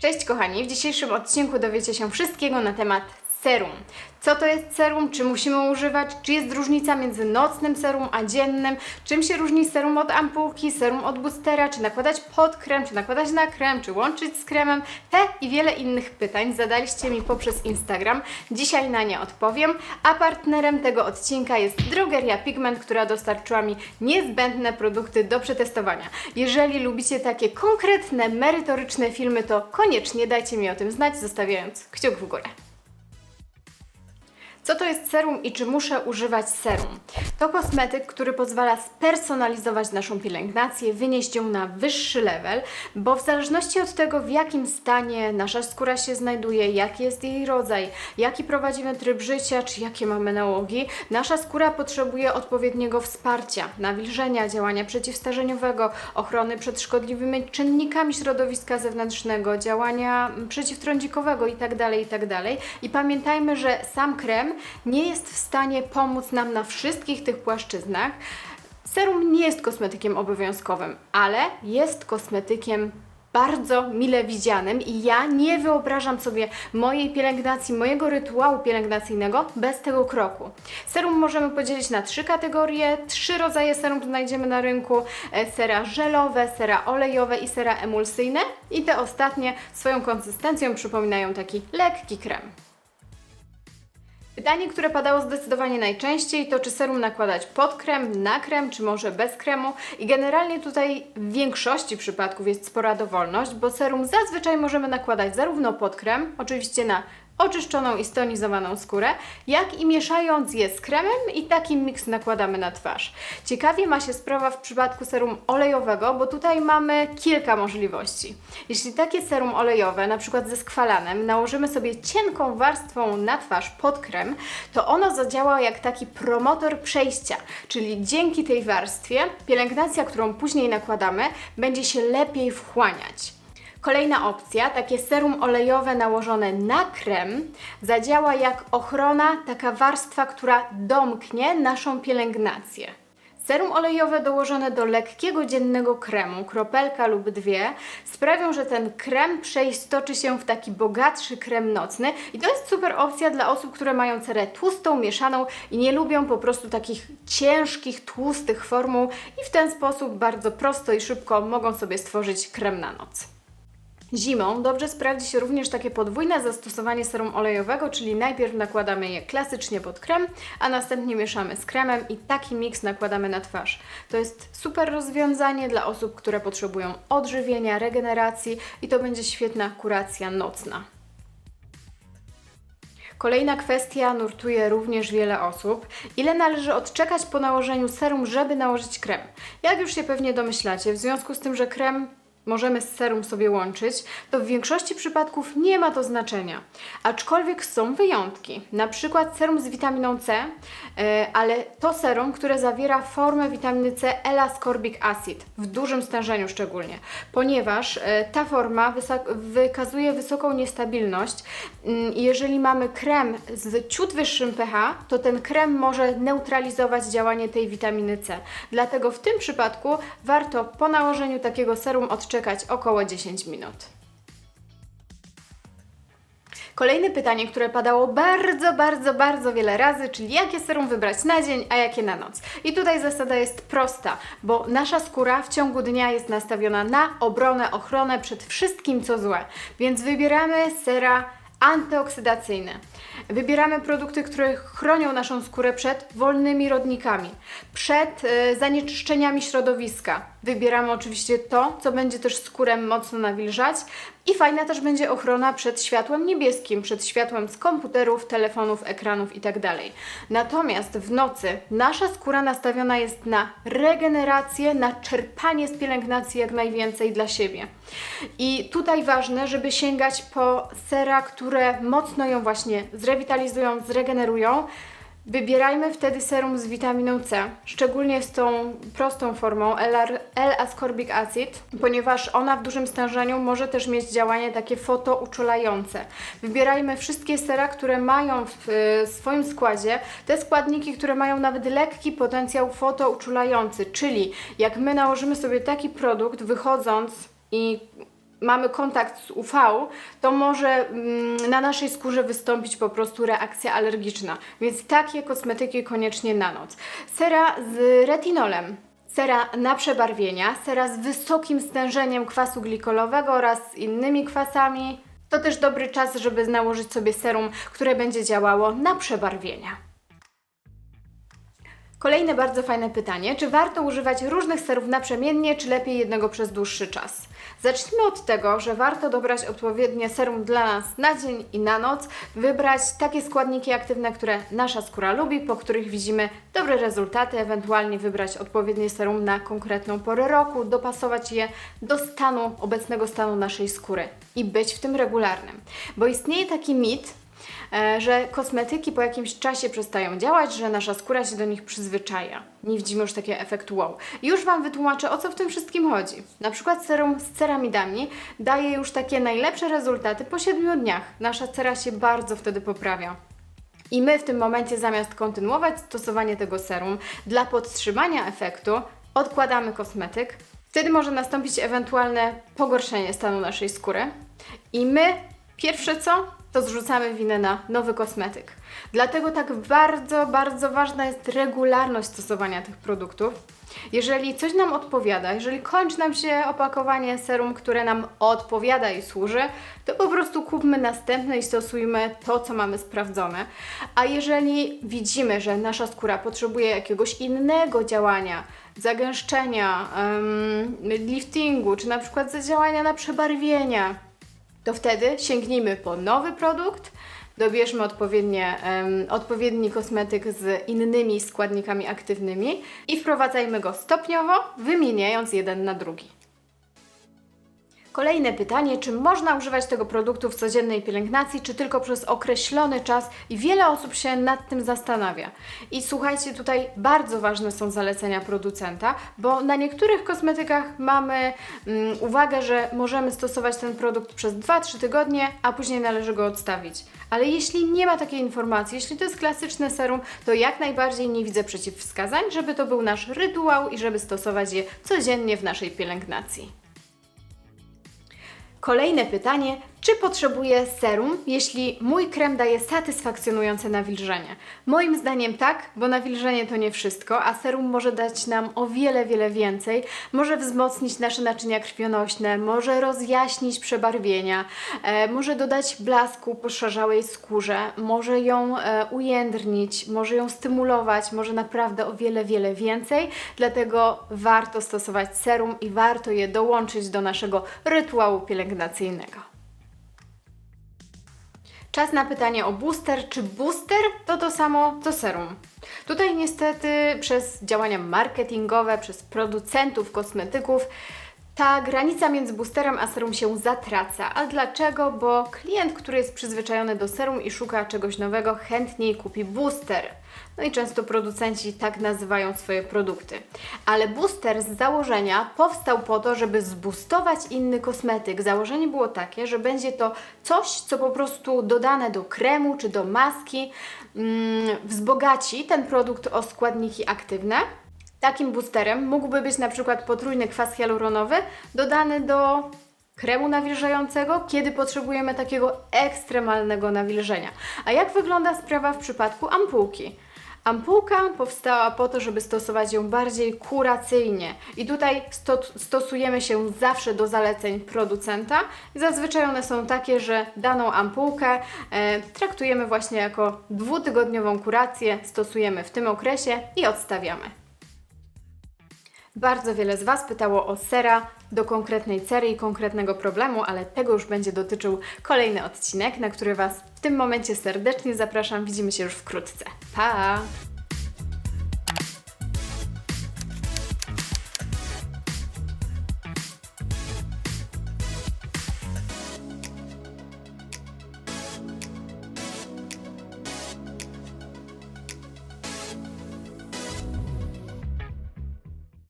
Cześć kochani, w dzisiejszym odcinku dowiecie się wszystkiego na temat serum. Co to jest serum, czy musimy używać, czy jest różnica między nocnym serum a dziennym, czym się różni serum od ampułki, serum od boostera, czy nakładać pod krem, czy nakładać na krem, czy łączyć z kremem. Te i wiele innych pytań zadaliście mi poprzez Instagram. Dzisiaj na nie odpowiem, a partnerem tego odcinka jest drogeria Pigment, która dostarczyła mi niezbędne produkty do przetestowania. Jeżeli lubicie takie konkretne, merytoryczne filmy, to koniecznie dajcie mi o tym znać, zostawiając kciuk w górę. Co to jest serum i czy muszę używać serum? To kosmetyk, który pozwala spersonalizować naszą pielęgnację, wynieść ją na wyższy level, bo w zależności od tego, w jakim stanie nasza skóra się znajduje, jaki jest jej rodzaj, jaki prowadzimy tryb życia, czy jakie mamy nałogi, nasza skóra potrzebuje odpowiedniego wsparcia, nawilżenia, działania przeciwstarzeniowego, ochrony przed szkodliwymi czynnikami środowiska zewnętrznego, działania przeciwtrądzikowego itd., itd. I pamiętajmy, że sam krem nie jest w stanie pomóc nam na wszystkich tych płaszczyznach. Serum nie jest kosmetykiem obowiązkowym, ale jest kosmetykiem bardzo mile widzianym i ja nie wyobrażam sobie mojej pielęgnacji, mojego rytuału pielęgnacyjnego bez tego kroku. Serum możemy podzielić na trzy kategorie. Trzy rodzaje serum znajdziemy na rynku. E, Sera żelowe, sera olejowe i sera emulsyjne. I te ostatnie swoją konsystencją przypominają taki lekki krem. Pytanie, które padało zdecydowanie najczęściej, to czy serum nakładać pod krem, na krem, czy może bez kremu. I generalnie tutaj w większości przypadków jest spora dowolność, bo serum zazwyczaj możemy nakładać zarówno pod krem, oczywiście na oczyszczoną i stonizowaną skórę, jak i mieszając je z kremem i taki miks nakładamy na twarz. Ciekawie ma się sprawa w przypadku serum olejowego, bo tutaj mamy kilka możliwości. Jeśli takie serum olejowe, na przykład ze skwalanem, nałożymy sobie cienką warstwą na twarz pod krem, to ono zadziała jak taki promotor przejścia, czyli dzięki tej warstwie pielęgnacja, którą później nakładamy, będzie się lepiej wchłaniać. Kolejna opcja, takie serum olejowe nałożone na krem, zadziała jak ochrona, taka warstwa, która domknie naszą pielęgnację. Serum olejowe dołożone do lekkiego dziennego kremu, kropelka lub dwie, sprawią, że ten krem przeistoczy się w taki bogatszy krem nocny i to jest super opcja dla osób, które mają cerę tłustą, mieszaną i nie lubią po prostu takich ciężkich, tłustych formuł i w ten sposób bardzo prosto i szybko mogą sobie stworzyć krem na noc. Zimą dobrze sprawdzi się również takie podwójne zastosowanie serum olejowego, czyli najpierw nakładamy je klasycznie pod krem, a następnie mieszamy z kremem i taki miks nakładamy na twarz. To jest super rozwiązanie dla osób, które potrzebują odżywienia, regeneracji i to będzie świetna kuracja nocna. Kolejna kwestia nurtuje również wiele osób. Ile należy odczekać po nałożeniu serum, żeby nałożyć krem? Jak już się pewnie domyślacie, w związku z tym, że krem możemy z serum sobie łączyć, to w większości przypadków nie ma to znaczenia. Aczkolwiek są wyjątki, na przykład serum z witaminą C, e, ale to serum, które zawiera formę witaminy C L-ascorbic acid, w dużym stężeniu szczególnie, ponieważ e, ta forma wykazuje wysoką niestabilność mm, jeżeli mamy krem z ciut wyższym pH, to ten krem może neutralizować działanie tej witaminy C. Dlatego w tym przypadku warto po nałożeniu takiego serum odczekać około 10 minut. Kolejne pytanie, które padało bardzo, bardzo, bardzo wiele razy, czyli jakie serum wybrać na dzień, a jakie na noc. I tutaj zasada jest prosta, bo nasza skóra w ciągu dnia jest nastawiona na obronę, ochronę przed wszystkim, co złe. Więc wybieramy sera antyoksydacyjne. Wybieramy produkty, które chronią naszą skórę przed wolnymi rodnikami, przed e, zanieczyszczeniami środowiska. Wybieramy oczywiście to, co będzie też skórę mocno nawilżać i fajna też będzie ochrona przed światłem niebieskim, przed światłem z komputerów, telefonów, ekranów itd. Natomiast w nocy nasza skóra nastawiona jest na regenerację, na czerpanie z pielęgnacji jak najwięcej dla siebie. I tutaj ważne, żeby sięgać po sera, które mocno ją właśnie zrewitalizują, zregenerują. Wybierajmy wtedy serum z witaminą C, szczególnie z tą prostą formą L-ascorbic acid, ponieważ ona w dużym stężeniu może też mieć działanie takie fotouczulające. Wybierajmy wszystkie sera, które mają w swoim składzie te składniki, które mają nawet lekki potencjał fotouczulający, czyli jak my nałożymy sobie taki produkt wychodząc i mamy kontakt z UV, to może mm, na naszej skórze wystąpić po prostu reakcja alergiczna. Więc takie kosmetyki koniecznie na noc. Sera z retinolem. Sera na przebarwienia, sera z wysokim stężeniem kwasu glikolowego oraz innymi kwasami. To też dobry czas, żeby nałożyć sobie serum, które będzie działało na przebarwienia. Kolejne bardzo fajne pytanie: czy warto używać różnych serów naprzemiennie, czy lepiej jednego przez dłuższy czas? Zacznijmy od tego, że warto dobrać odpowiednie serum dla nas na dzień i na noc, wybrać takie składniki aktywne, które nasza skóra lubi, po których widzimy dobre rezultaty, ewentualnie wybrać odpowiednie serum na konkretną porę roku, dopasować je do stanu, obecnego stanu naszej skóry i być w tym regularnym. Bo istnieje taki mit, że kosmetyki po jakimś czasie przestają działać, że nasza skóra się do nich przyzwyczaja. Nie widzimy już takiego efektu wow. Już Wam wytłumaczę, o co w tym wszystkim chodzi. Na przykład serum z ceramidami daje już takie najlepsze rezultaty po 7 dniach. Nasza cera się bardzo wtedy poprawia. I my w tym momencie zamiast kontynuować stosowanie tego serum dla podtrzymania efektu, odkładamy kosmetyk. Wtedy może nastąpić ewentualne pogorszenie stanu naszej skóry. I my pierwsze co, to zrzucamy winę na nowy kosmetyk. Dlatego tak bardzo, bardzo ważna jest regularność stosowania tych produktów. Jeżeli coś nam odpowiada, jeżeli kończy nam się opakowanie serum, które nam odpowiada i służy, to po prostu kupmy następne i stosujmy to, co mamy sprawdzone. A jeżeli widzimy, że nasza skóra potrzebuje jakiegoś innego działania, zagęszczenia, em, liftingu, czy na przykład zadziałania na przebarwienia, to wtedy sięgnijmy po nowy produkt, dobierzmy odpowiednie, em, odpowiedni kosmetyk z innymi składnikami aktywnymi i wprowadzajmy go stopniowo, wymieniając jeden na drugi. Kolejne pytanie, czy można używać tego produktu w codziennej pielęgnacji, czy tylko przez określony czas? I wiele osób się nad tym zastanawia. I słuchajcie, tutaj bardzo ważne są zalecenia producenta, bo na niektórych kosmetykach mamy mm, uwagę, że możemy stosować ten produkt przez 2-3 tygodnie, a później należy go odstawić. Ale jeśli nie ma takiej informacji, jeśli to jest klasyczne serum, to jak najbardziej nie widzę przeciwwskazań, żeby to był nasz rytuał i żeby stosować je codziennie w naszej pielęgnacji. Kolejne pytanie, czy potrzebuję serum, jeśli mój krem daje satysfakcjonujące nawilżenie? Moim zdaniem tak, bo nawilżenie to nie wszystko, a serum może dać nam o wiele, wiele więcej. Może wzmocnić nasze naczynia krwionośne, może rozjaśnić przebarwienia, e, może dodać blasku poszarzałej skórze, może ją e, ujędrnić, może ją stymulować, może naprawdę o wiele, wiele więcej. Dlatego warto stosować serum i warto je dołączyć do naszego rytuału pielęgnacyjnego. Czas na pytanie o booster. Czy booster to to samo co serum? Tutaj niestety przez działania marketingowe, przez producentów kosmetyków ta granica między boosterem a serum się zatraca. A dlaczego? Bo klient, który jest przyzwyczajony do serum i szuka czegoś nowego, chętniej kupi booster. No i często producenci tak nazywają swoje produkty. Ale booster z założenia powstał po to, żeby zboostować inny kosmetyk. Założenie było takie, że będzie to coś, co po prostu dodane do kremu czy do maski mm, wzbogaci ten produkt o składniki aktywne. Takim boosterem mógłby być na przykład potrójny kwas hialuronowy dodany do kremu nawilżającego, kiedy potrzebujemy takiego ekstremalnego nawilżenia. A jak wygląda sprawa w przypadku ampułki? Ampułka powstała po to, żeby stosować ją bardziej kuracyjnie i tutaj sto stosujemy się zawsze do zaleceń producenta. Zazwyczaj one są takie, że daną ampułkę e, traktujemy właśnie jako dwutygodniową kurację, stosujemy w tym okresie i odstawiamy. Bardzo wiele z Was pytało o sera do konkretnej cery i konkretnego problemu, ale tego już będzie dotyczył kolejny odcinek, na który Was w tym momencie serdecznie zapraszam. Widzimy się już wkrótce. Pa!